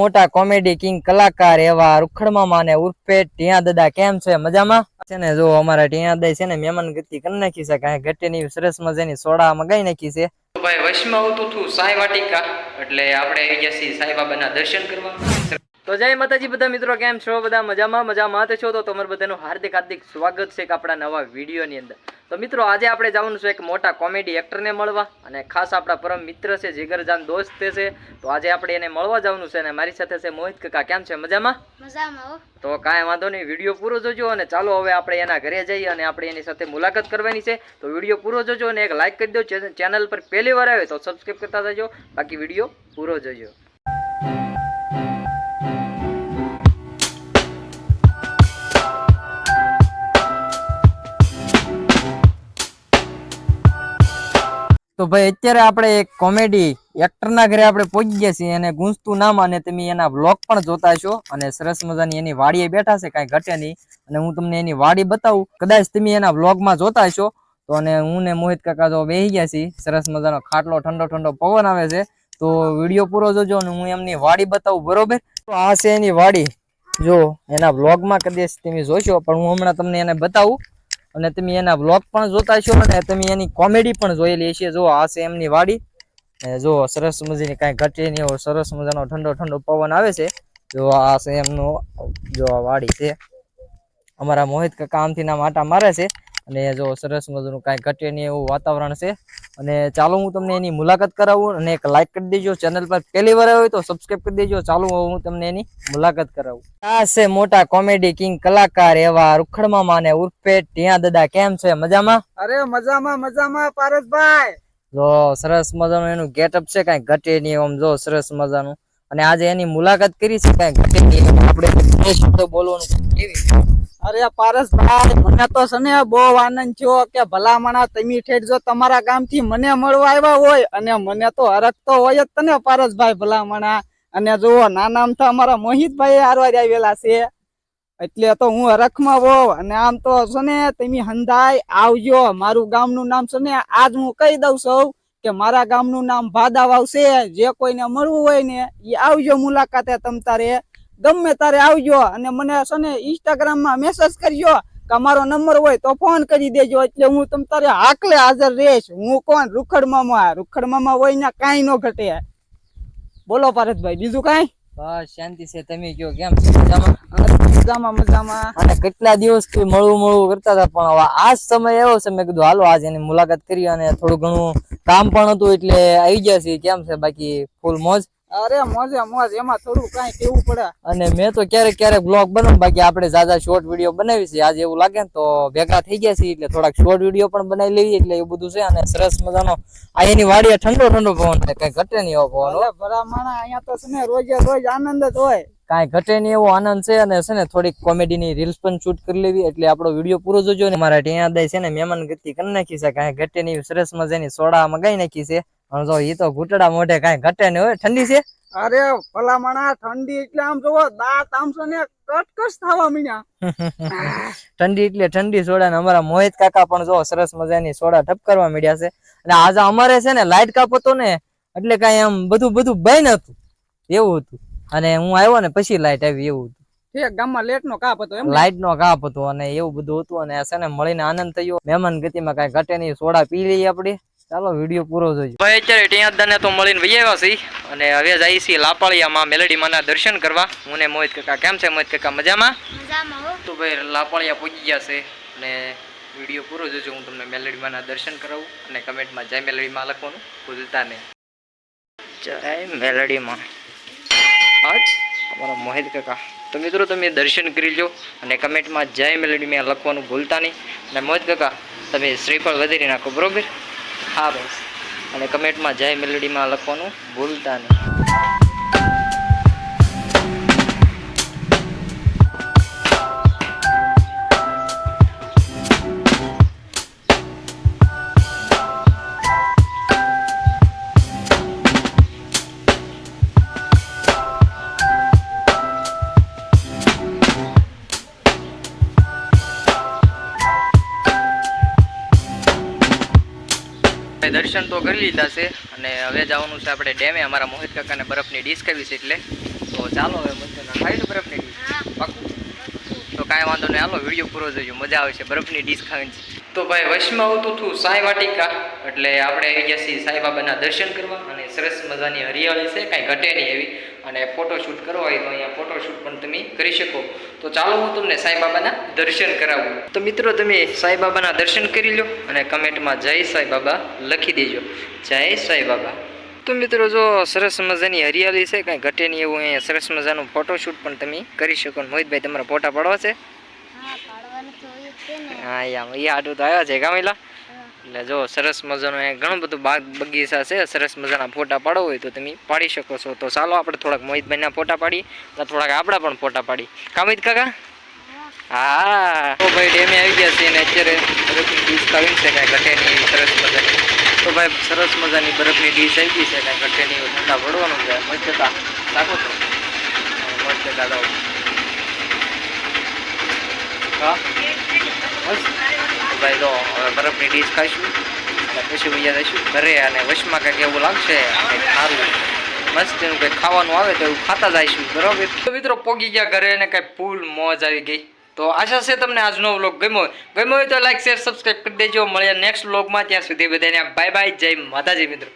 મોટા comedy king કલાકાર એવા રૂખડમામા માને, ઉર્ફે ટિયા દાદા, કેમ છે? મજામાં? છે ને, જો અમારા ટિયા દાદા છે ને, મહેમાન ગતિ કરી નાખી છે, કાંઈ ઘટેની સરસ મજાની સોડા મગાઈ નાખી છે. ભાઈ, વશમાં આવતું હતું સાંઈ વાટિકા, એટલે આપણે આવી ગયા છીએ સાંઈ બાબાના દર્શન કરવા. તો જય માતાજી બધા મિત્રો કેમ છો? બધા મજામાં મજામાં તો છો તો તમારું બધાનું હાર્દિક હાર્દિક સ્વાગત છે કે આપણા નવા વિડીયોની અંદર. તો મિત્રો આજે આપણે જવાનું છે એક મોટા કોમેડી એક્ટરને મળવા અને ખાસ આપણા પરમ મિત્ર છે જીગરજાન દોસ્ત છે. તો આજે આપણે એને મળવા જવાનું છે અને મારી સાથે છે મોહિત કાકા. કેમ છે? મજામાં? મજામાં તો કાંઈ વાંધો નહીં વીડિયો પૂરો જોજો અને ચાલો હવે આપણે એના ઘરે જઈએ અને આપણે એની સાથે મુલાકાત કરવાની છે. તો વીડિયો પૂરો જોજો અને એક લાઇક કરી દો. ચેનલ પર પહેલી વાર આવે તો સબસ્ક્રાઈબ કરતા જજો. બાકી વીડિયો પૂરો જોજો. તો ભાઈ અત્યારે આપણે એક કોમેડી એક્ટરના ઘરે આપણે પહોંચી ગયા છીએ અને ગુંજતું નામ અને તમે એના બ્લોગ પણ જોતા છો અને સરસ મજાની એની વાડીએ બેઠા છે, કાંઈ ઘટે નહીં. અને હું તમને એની વાડી બતાવું. કદાચ તમે એના બ્લોગમાં જોતા છો તો અને હું ને મોહિત કાકા જો બેસી ગયા છીએ. સરસ મજાનો ખાટલો, ઠંડો ઠંડો પવન આવે છે. તો વીડિયો પૂરો જોજો અને હું એમની વાડી બતાવું, બરોબર? તો આ છે એની વાડી. જો, એના બ્લોગમાં કદાચ તમે જોશો, પણ હું હમણાં તમને એને બતાવું. અને તમે એના બ્લોગ પણ જોતા છો અને તમે એની કોમેડી પણ જોયેલી હશે. જો આ છે એમની વાડી. જો સરસ મજાની કાંઈ ઘટે નહીં એવો સરસ મજાનો ઠંડો ઠંડો પવન આવે છે. જો આ છે એમનો, જો વાડી છે. અમારા મોહિત કામથી આમથી ના માટા મારે છે. અને જો સરસ મજાનું કાંઈ ઘટે નહીં એવું વાતાવરણ છે. અને ચાલો હું તમને એની મુલાકાત કરાવું અને એક લાઈક કરી દેજો. ચેનલ પર પહેલી વાર આવ્યો તો સબસ્ક્રાઈબ કરી દેજો. ચાલો હું તમને એની મુલાકાત કરાવું. આ છે મોટા કોમેડી કિંગ કલાકાર એવા રૂખડમામા ને ઉર્ફે ટિયા દાદા. કેમ છે? મજામાં? અરે મજામાં મજામાં પારસભાઈ. જો સરસ મજાનું એનું ગેટઅપ છે. કાંઈ ઘટે નહીં આમ જો સરસ મજાનું. અને આજે એની મુલાકાત કરી છે. કાંઈ ઘટે નહીં આપણે બોલવાનું કેવી અરે પારસભાઈ, મને તો છે ને બહુ આનંદ થયો કે ભલામણા તમે ઠેઠ જો તમારા ગામથી મને મળવા આવ્યા હોય અને મને તો હરકતો હોય જ તને પારસભાઈ ભલામણા. અને જુઓ, નાનામ તો અમારા મોહિતભાઈ હારવાર આવેલા છે. એટલે તો હું હરખમાં હોઉં અને આમ તો છે ને તમે હંધાય આવજો. મારું ગામનું નામ છે ને આજ હું કહી દઉં સૌ કે મારા ગામનું નામ ભાદાવ આવશે. જે કોઈને મળવું હોય ને એ આવજો મુલાકાતે તમ તારે. ગમે તારે આવજો અને મને છે ને ઇન્સ્ટાગ્રામમાં મેસેજ કરજો કે અમારો નંબર હોય તો ફોન કરી દેજો. એટલે હું તમ તારે હાકલે હાજર રહીશ. હું કોણ? રૂખડ મામા. રૂખડ મામા હોય ને કાંઈ ન ઘટે. બોલો પારસભાઈ બીજું કાંઈ? બસ શાંતિ છે. તમે કયો કેમ મજામાં? મજામાં મજામાં. અને કેટલા દિવસથી મળવું મળવું કરતા હતા પણ આ સમય એવો છે. મેં કીધું હાલો આજે એની મુલાકાત કરી અને થોડું ઘણું કામ પણ હતું એટલે આવી ગયા છે કેમ છે? બાકી ફૂલ મોજ? અરે મોજે મોજ. એમાં થોડું કઈ કેવું પડે. અને મેં તો ક્યારેક ક્યારેક બ્લોગ બનાવ. બાકી આપણે જાજા શોર્ટ વીડિયો બનાવી છે. આજે એવું લાગે ને તો ભેગા થઈ ગયા છે એટલે થોડાક શોર્ટ વીડિયો પણ બનાવી લઈએ એટલે એ બધું છે અને સરસ મજાનો એની વાડીએ ઠંડો ઠંડો પવન થાય કઈ ઘટે નહીં એવો પવન હો. અહીંયા તો છે ને રોજે રોજ આનંદ જ હોય. કાંઈ ઘટે નહીં એવો આનંદ છે અને છે ને થોડીક કોમેડીની રીલ્સ પણ શૂટ કરી લેવી એટલે આપણો વીડિયો પૂરો જોજો ને. મારા ત્યાં દઈ છે ને મહેમાન ગતિ કરી નાખી છે. કાંઈ ઘટે નહીં સરસ મજાની સોડા મગાઈ નાખી છે. અને જો એ તો ઘૂંટડા મોઢે કઈ ઘટે નહીં હોય ઠંડી છે? અરે ભલામણા ઠંડી એટલે આમ જોવો દાંત આમ છે ને કટકસ થવા મીણ્યા. ઠંડી એટલે ઠંડી સોડા ને અમારા મોહિત કાકા પણ જો સરસ મજાની સોડા ઠપ કરવા મળ્યા છે. અને આજે અમારે છે ને લાઈટ કાપ હતો ને એટલે કાઈ આમ બધું બધું બંધ હતું. એવું હતું. અને હું આવ્યો ને પછી લાઈટ આવી એવું હતું. ગામમાં લેટ નો કાપ હતો એમ લાઈટ નો કાપ હતો અને એવું બધું હતું. અને છે ને મળીને આનંદ થયો. મહેમાન ગતિમાં કઈ ઘટે નહીં સોડા પી લઈએ આપણે. ચાલો વીડિયો પૂરો જોજો. ભાઈ અત્યારે ટિયાદાને તો મળીને વહી આવ્યા છીએ અને હવે જઈએ છીએ લાપાળિયામાં મેલડી ના દર્શન કરવા. હું ને મોહિત કાકા કેમ છે મોહિત કાકા? મજામાં? મજામાં તો ભાઈ લાપાળિયા પહોંચી ગયા છે અને વીડિયો પૂરો જોજો. હું તમને મેલડી ના દર્શન કરાવું અને કમેન્ટમાં જય મેલડીમાં લખવાનું ભૂલતા નહીં. જય મેલડીમાં. આજ અમારા મોહિત કાકા. તો મિત્રો તમે દર્શન કરી લો અને કમેન્ટમાં જય મેલડીમાં લખવાનું ભૂલતા નહીં. અને મોહિત કાકા તમે શ્રીફળ વધારી નાખો બરોબર? હા બસ અને કમેન્ટમાં જય મેલેડીમાં લખવાનું ભૂલતા નહીં. દર્શન તો કરી લીધા છે અને હવે જવાનું છે આપણે ડેમે. અમારા મોહિત કાકાને બરફની ડીશ કરવી છે એટલે. તો ચાલો હવે મજાના ખાઈ બરફની ડીશ. પાકું. તો કાંઈ વાંધો નહીં. હાલો વીડિયો પૂરો જોજો. મજા આવે છે બરફની ડીશ ખાવાની. તો ભાઈ વશમાં આવતું હતું સાંઈ વાટિકા. એટલે આપણે આવી ગયા છીએ સાંઈબાબાના દર્શન કરવા. અને સરસ મજાની હરિયાળી છે. કાંઈ ઘટે નહીં એવી. અને ફોટોશૂટ કરવા હોય તો અહીંયા ફોટોશૂટ પણ તમે કરી શકો. તો ચાલો હું તમને સાંઈબાબાના દર્શન કરાવું. તો મિત્રો તમે સાંઈબાબાના દર્શન કરી લો અને કમેન્ટમાં જય સાંઈબાબા લખી દેજો. જય સાંઈબાબા તો મિત્રો જો સરસ મજાની હરિયાળી છે કાંઈ ઘટે નહીં એવું અહીંયા સરસ મજાનું ફોટોશૂટ પણ તમે કરી શકો. મોહિતભાઈ તમારા ફોટા પાડવા છે? હા યા એ આટું તો આવ્યા છે ગામેલા એટલે જો સરસ મજાનું અહીંયા ઘણું બધું બાગ બગીચા છે, સરસ મજાના ફોટા પાડવો હોય તો તમે પાડી શકો છો. તો ચાલો આપણે થોડાક મોહિતભાઈના ફોટા પાડી અને થોડાક આપણા પણ ફોટા પાડી. કામિત કાકા? હા. તો ભાઈ ડેમે આવી ગયા છે અને અત્યારે બરફની ડીશ ખાવી છે કાંઈ ઘટે સરસ મજાની. તો ભાઈ સરસ મજાની બરફની ડીશ આવી ગઈ છે કાંઈ ઘટે નહીં ઠંડા પડવાનું છે. મસ્તતા રાખો તો. મસ્તતા દો હા? ભાઈ તો હવે બરફની ડીશ ખાઈશું. અને પછી બીજા જઈશું ઘરે અને વશમાં કંઈક એવું લાગશે સારું. મસ્ત એનું કંઈક ખાવાનું આવે તો એવું ખાતા જઈશું, બરાબર? તો મિત્રો પોગી ગયા ઘરે અને કંઈક ફૂલ મોજ આવી ગઈ. તો આશા છે તમને આજનો વ્લોગ ગમ્યો. ગમ્યો હોય તો લાઈક, શેર, સબસ્ક્રાઈબ કરી દેજો. મળ્યા નેક્સ્ટ વ્લોગમાં. ત્યાં સુધી બધાને બાય બાય જય માતાજી મિત્રો.